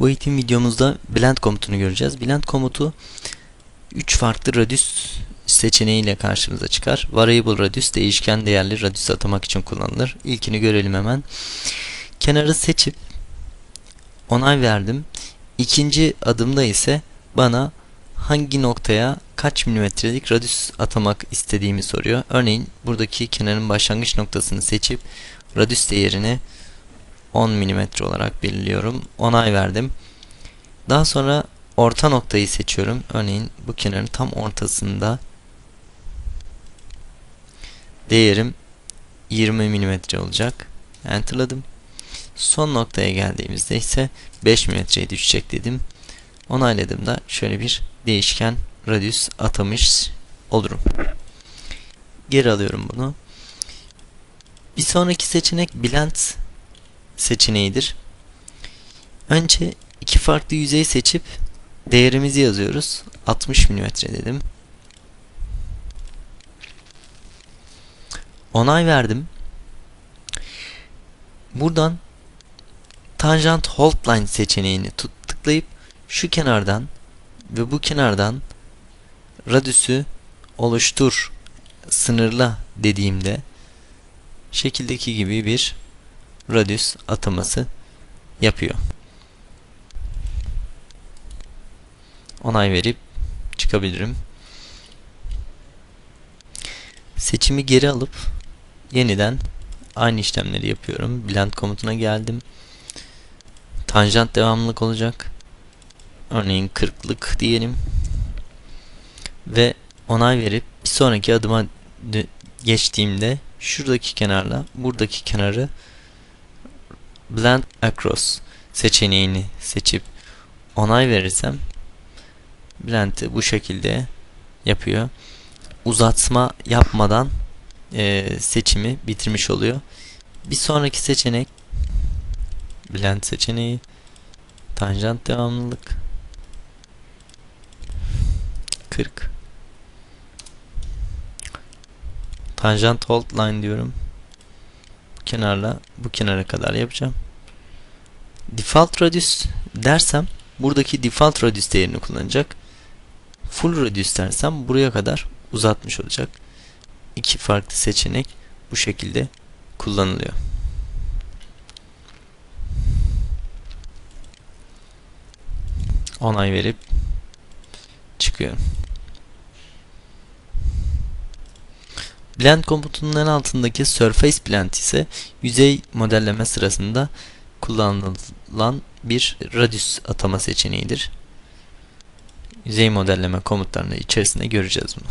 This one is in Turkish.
Bu eğitim videomuzda blend komutunu göreceğiz. Blend komutu 3 farklı radius seçeneğiyle karşımıza çıkar. Variable radius değişken değerli radius atamak için kullanılır. İlkini görelim hemen. Kenarı seçip onay verdim. İkinci adımda ise bana hangi noktaya kaç milimetrelik radius atamak istediğimi soruyor. Örneğin buradaki kenarın başlangıç noktasını seçip radius değerini 10 mm olarak belirliyorum. Onay verdim. Daha sonra orta noktayı seçiyorum. Örneğin bu kenarın tam ortasında değerim 20 mm olacak. Enterladım. Son noktaya geldiğimizde ise 5 mm'ye düşecek dedim. Onayladım da şöyle bir değişken radius atamış olurum. Geri alıyorum bunu. Bir sonraki seçenek blend seçeneğidir. Önce iki farklı yüzey seçip değerimizi yazıyoruz. 60 mm dedim. Onay verdim. Buradan Tangent Hold Line seçeneğini tıklayıp şu kenardan ve bu kenardan radius'u oluştur sınırla dediğimde şekildeki gibi bir radius ataması yapıyor. Onay verip çıkabilirim. Seçimi geri alıp yeniden aynı işlemleri yapıyorum. Blend komutuna geldim. Tanjant devamlılık olacak. Örneğin 40'lık diyelim. Ve onay verip bir sonraki adıma geçtiğimde şuradaki kenarla buradaki kenarı Blend Across seçeneğini seçip onay verirsem Blend'i bu şekilde yapıyor. Uzatma yapmadan e, seçimi bitirmiş oluyor. Bir sonraki seçenek Blend seçeneği Tanjant devamlılık 40 Tanjant hold line diyorum. Bu kenarla bu kenara kadar yapacağım. Default radius dersem buradaki default radius değerini kullanacak. Full radius dersem buraya kadar uzatmış olacak. İki farklı seçenek bu şekilde kullanılıyor. Onay verip çıkıyorum. Blend komutunun en altındaki Surface Blend ise yüzey modelleme sırasında kullanılan bir radius atama seçeneğidir. Yüzey modelleme komutlarını içerisinde göreceğiz bunu.